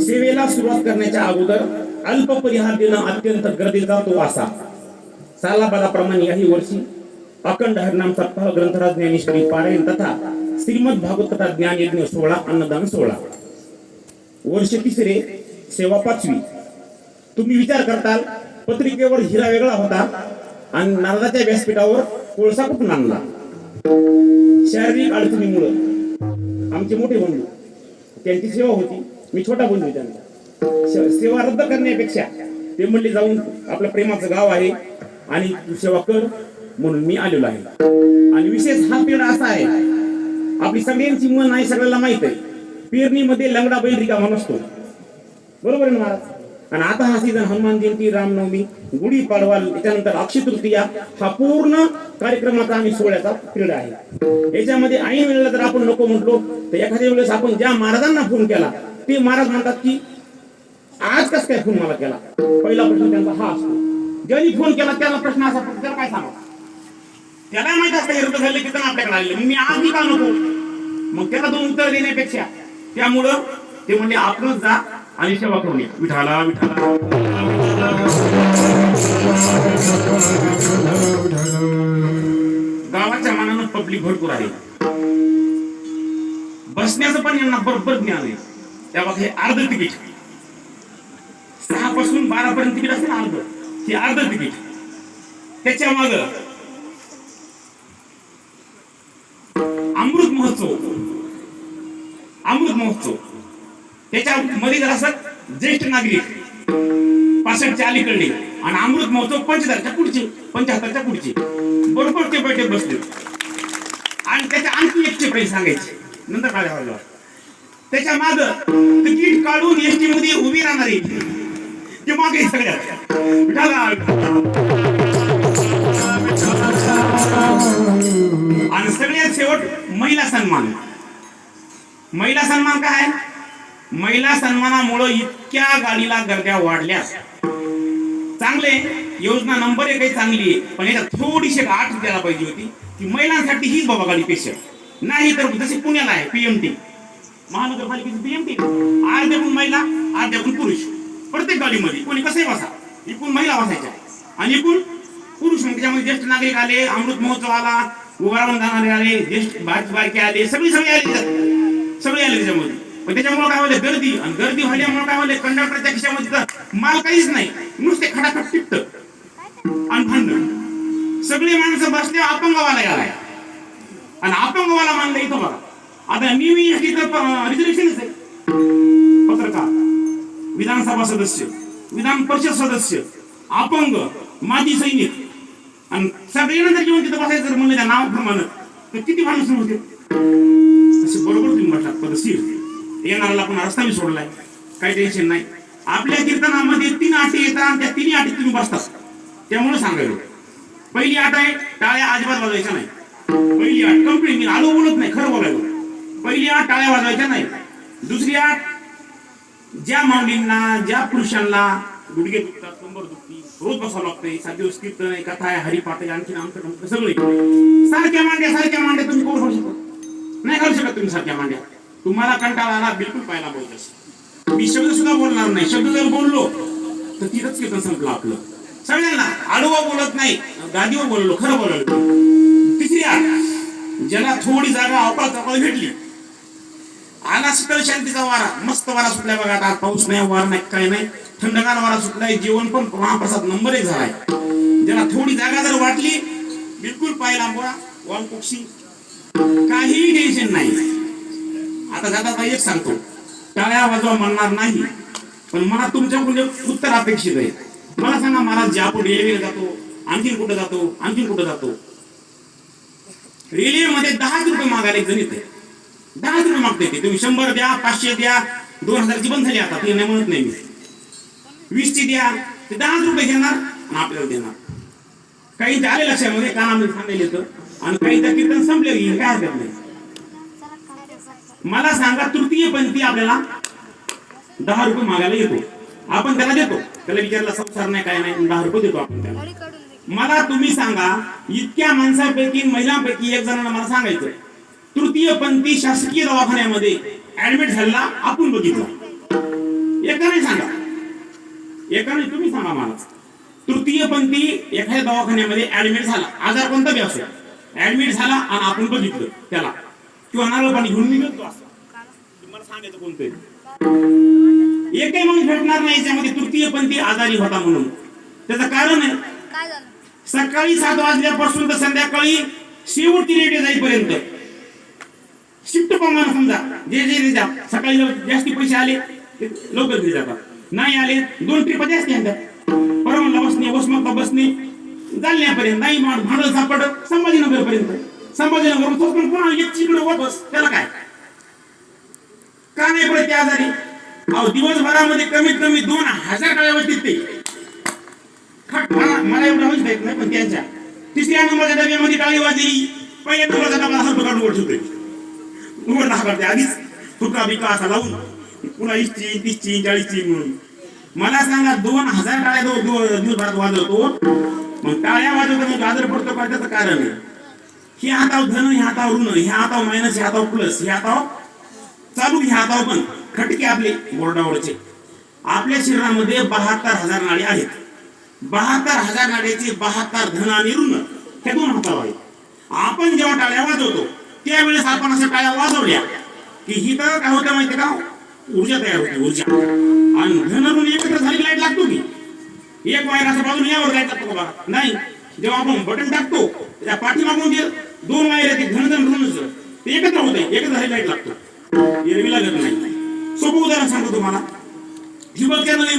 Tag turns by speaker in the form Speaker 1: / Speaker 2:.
Speaker 1: सेवेला सुरुवात करण्याच्या अगोदर अल्प परिहार देणं अत्यंत गरजेचा तो असा सालाबालाप्रमाणे याही वर्षी अखंड हरनाम सप्ताह ग्रंथराज ज्ञानेश्वरी पारायण तथा श्रीमद भागवतता ज्ञान यज्ञ सोहळा अन्नदान सोहळा. वर्ष तिसरे सेवा पाचवी. तुम्ही विचार करताल पत्रिकेवर हिरा वेगळा होता आणि नारदाच्या व्यासपीठावर कोळसा कुठून आणला? शारीरिक अडचणीमुळे. आमचे मोठे बंधू. त्यांची सेवा होती. मी छोटा बंधू त्यांचा. सेवा रद्द करण्यापेक्षा ते म्हणले जाऊन आपलं प्रेमाचं गाव आहे आणि तू सेवा कर म्हणून मी आलेलो आहे. आणि विशेष हा पेड असा आहे. आपली सगळ्यांची मन आहे सगळ्याला माहीत आहे. पेरणीमध्ये लंगडा बैल रिकामा नसतो. बरोबर आहे महाराज? आणि आता हा सीझन हनुमान जयंती रामनवमी गुढी पाडवा त्याच्यानंतर अक्षय तृतीया हा पूर्ण कार्यक्रमाचा आणि सोहळ्याचा पिरियड आहे. याच्यामध्ये ऐन वेळेला जर आपण नको म्हटलो तर एखाद्या वेळेस आपण ज्या महाराजांना फोन केला ते महाराज म्हणतात की आज कस काय फोन मला केला? पहिला प्रश्न त्यांचा हा असतो. ज्यांनी फोन केला त्याला प्रश्न असा त्याला काय सांगा त्याला माहीत असतं हे झाले की आपल्याकडे आले मग मी आज मी का नको? मग त्याला दोन उत्तर देण्यापेक्षा त्यामुळं ते म्हणले आपण जा आणि सेवा करून या. विठाला विठाला गावाच्या मानानं पब्लिक भरपूर आहे. बसण्याचं पण यांना बरोबर ज्ञान आहे. त्या हे अर्ध तिकीट. सहा पासून बारा पर्यंत तिकीट असेल अर्ध. हे अर्ध तिकीट. त्याच्या माग अमृत महोत्सव. अमृत महोत्सव. त्याच्यामध्ये जर असत ज्येष्ठ नागरिक पासष्टच्या अलीकडले आणि अमृत महोत्सव पंचहत्तरच्या पुढचे पंच्याहत्तरच्या पुढचे. बरोबर ते बैठक बसले. आणि त्याच्या आणखी एकचे पैसे सांगायचे. नंतर काय त्याच्या माग तिकीट काढून एसटी मध्ये उभी राहणारी ते मागे सगळ्यात. आणि सगळ्यात शेवट महिला सन्मान. महिला सन्मान काय आहे? महिला सन्मानामुळे इतक्या गाडीला गर्द्या वाढल्या. चांगले. योजना नंबर एक चांगली आहे. पण याच्यात थोडीशी आठ द्यायला पाहिजे होती. की महिलांसाठी हीच बाबा गाडी स्पेशल नाही तर जशी पुण्याला आहे पीएमटी महानगरपालिकेची पीएमटी अर्ध्याहून महिला अर्ध्याहून पुरुष. प्रत्येक गाडीमध्ये. कोणी कसंही बसा. एकूण महिला बसायच्या. आणि एकूण पुरुष मग त्याच्यामध्ये ज्येष्ठ नागरिक आले अमृत महोत्सव आला उभारावून जाणारे आले ज्येष्ठ बारकी आले सगळे सगळे आले सगळे आले त्याच्यामध्ये. पण त्याच्यामुळे काय होते गर्दी. आणि गर्दी व्हायल्यामुळे काय होते कंडक्टरच्या खिशामध्ये माल काहीच नाही. नुसते खडाखट टिपत. आणि भांडण. सगळे माणसं बसले अपंगवाला गेलाय आणि अपंगवाला मानलं इथं बघा. आता मी मी रिझर्वेशनच आहे. पत्रकार विधानसभा सदस्य विधान परिषद सदस्य अपंग माजी सैनिक. आणि सगळ्यांना जर घेऊन तिथं बसायचं म्हणलं त्या नावाप्रमाणे तर किती माणूस होते तसे बरोबर तुम्ही म्हटलात पदशीर येणाऱ्याला आपण रस्ता मी सोडलाय काही टेन्शन नाही. आपल्या कीर्तनामध्ये तीन आटी येतात आणि त्या तिन्ही अटी तुम्ही बसतात. त्यामुळे सांगायला पहिली आट आहे टाळ्या अजिबात वाजवायच्या नाही. पहिली आठ कंप्लीट मी आलो बोलत नाही खरं बोलायला पहिली आठ टाळ्या वाजवायच्या नाही. दुसरी आठ ज्या माऊलींना ज्या पुरुषांना गुडघे दुखतात कंबर दुखती रोज बसावं लागतंय सात दिवस कीर्तन आहे कथा आहे हरिपाठ आहे आणखी आमचं सगळं सारख्या मांड्या सारख्या मांड्या तुम्ही करू शकता. नाही करू शकत तुम्ही सारख्या मांड्या. तुम्हाला कंटाळा आला बिलकुल पाहायला बोलत मी शब्द सुद्धा बोलणार नाही. शब्द जर बोललो तर तिथंच कीर्तन संपलं आपलं. सगळ्यांना आडवा बोलत नाही गादीवर बोललो खरं बोललो. तिसरी आठ ज्याला थोडी जागा अवकाळ चपळ भेटली. आला शीतल शांतीचा वारा. मस्त वारा सुटलाय बघा आता. पाऊस नाही वारा नाही काय नाही. थंडगार वारा सुटलाय जेवण पण महाप्रसाद नंबर एक झालाय. ज्याला थोडी जागा जर वाटली बिलकुल पाहिला बोला. वॉल कुक्षी काहीही टेन्शन नाही. आता दादा एक सांगतो. टाळ्या वाजवा म्हणणार नाही पण मला तुमच्याकडून एक उत्तर अपेक्षित आहे. मला सांगा मला जे आपण रेल्वेला जातो आणखी कुठं जातो आणखी कुठं जातो? रेल्वेमध्ये दहा रुपये मागायला एक जण येते. दहा रुपये मागते ते. तुम्ही शंभर द्या पाचशे द्या दोन हजारची बंद झाली आता ते नाही म्हणत नाही मी. वीसची द्या ते दहाच रुपये घेणार आणि आपल्याला देणार. काही झाले आले लक्षामध्ये? कानामध्ये सांगायला येतं. आणि काही तर कीर्तन संपले काय हरकत नाही. मला सांगा तृतीय पंथी आपल्याला दहा रुपये मागायला येतो. आपण त्याला देतो. त्याला विचारला संसार नाही काय नाही दहा रुपये देतो आपण त्याला. मला तुम्ही सांगा इतक्या माणसांपैकी महिलांपैकी एक जणांना मला सांगायचं तृतीय तृतीयपंथी शासकीय दवाखान्यामध्ये ऍडमिट झाला आपण बघितला. एकाने सांगा. एकाने तुम्ही सांगा मला. तृतीयपंथी एखाद्या दवाखान्यामध्ये ऍडमिट झाला. आजार कोणता बी असो. ऍडमिट झाला आणि आपण बघितलं त्याला. किंवा नारळ पाणी घेऊन निघतो असं. मला सांगायचं कोणतरी एकही माणूस भेटणार नाही याच्यामध्ये तृतीयपंथी आजारी होता म्हणून. त्याचं कारण आहे
Speaker 2: काय झालं?
Speaker 1: सकाळी सात वाजल्यापासून तर संध्याकाळी शेवटची रेडिओ जाईपर्यंत. शिफ्ट प्रमाण समजा जे जे जे जा- सकाळी जास्ती पैसे आले ते लवकर घरी जातात. नाही आले दोन ट्रिप जास्ती आणतात परमला बसणे वसमतला बसणे जालन्यापर्यंत नाही भांडल सापड संभाजीनगर पर्यंत संभाजीनगर पण पुन्हा एक इकडे वापस त्याला काय? का नाही पडत त्या आजारी? अहो दिवसभरामध्ये कमीत कमी दोन हजार काळ्या वाजतील ते. मला मला एवढं माहीत नाही पण त्यांच्या. तिसऱ्या नंबरच्या डब्यामध्ये टाळी वाजली. पहिल्या नंबरचा डबा हलतो प्रकार वर ठेवतोय. उघड दहा करते आधीच. फुका बिका असा लावून. पुन्हा इष्टी तीसची चाळीसची म्हणून. मला सांगा दोन हजार टाळ्या दिवसभरात वाजवतो. मग टाळ्या वाजवतो मग गाजर पडतो का? त्याचं कारण आहे. हे हाताव धन हे हाताव ऋण हे हाताव मायनस हे हाताव प्लस हे हाताव चालू हे हाताव पण खटके आपले बोर्डावरचे. आपल्या शरीरामध्ये बहात्तर हजार नाडे आहेत. बहात्तर हजार नाड्याचे बहात्तर धन आणि ऋण हे दोन हाताव आहेत आपण जेव्हा टाळ्या वाजवतो त्यावेळेस आपण अशा टाळ्या वाजवल्या की ही तर काय होतं माहिती का? ऊर्जा तयार होते ऊर्जा. आणि धन ऋण एकत्र झाली लाइट लागतो की? एक वायर असं बाजून यावर जायचा लागतो बाबा नाही. जेव्हा आपण बटन टाकतो त्या पाठीमागून जे दोन वायर आहेत ते धन धन ते एकत्र होते एकत्र झाली लाइट लागतो. एरवी लागत नाही. सोपं उदाहरण सांगतो तुम्हाला. ठिबकमध्ये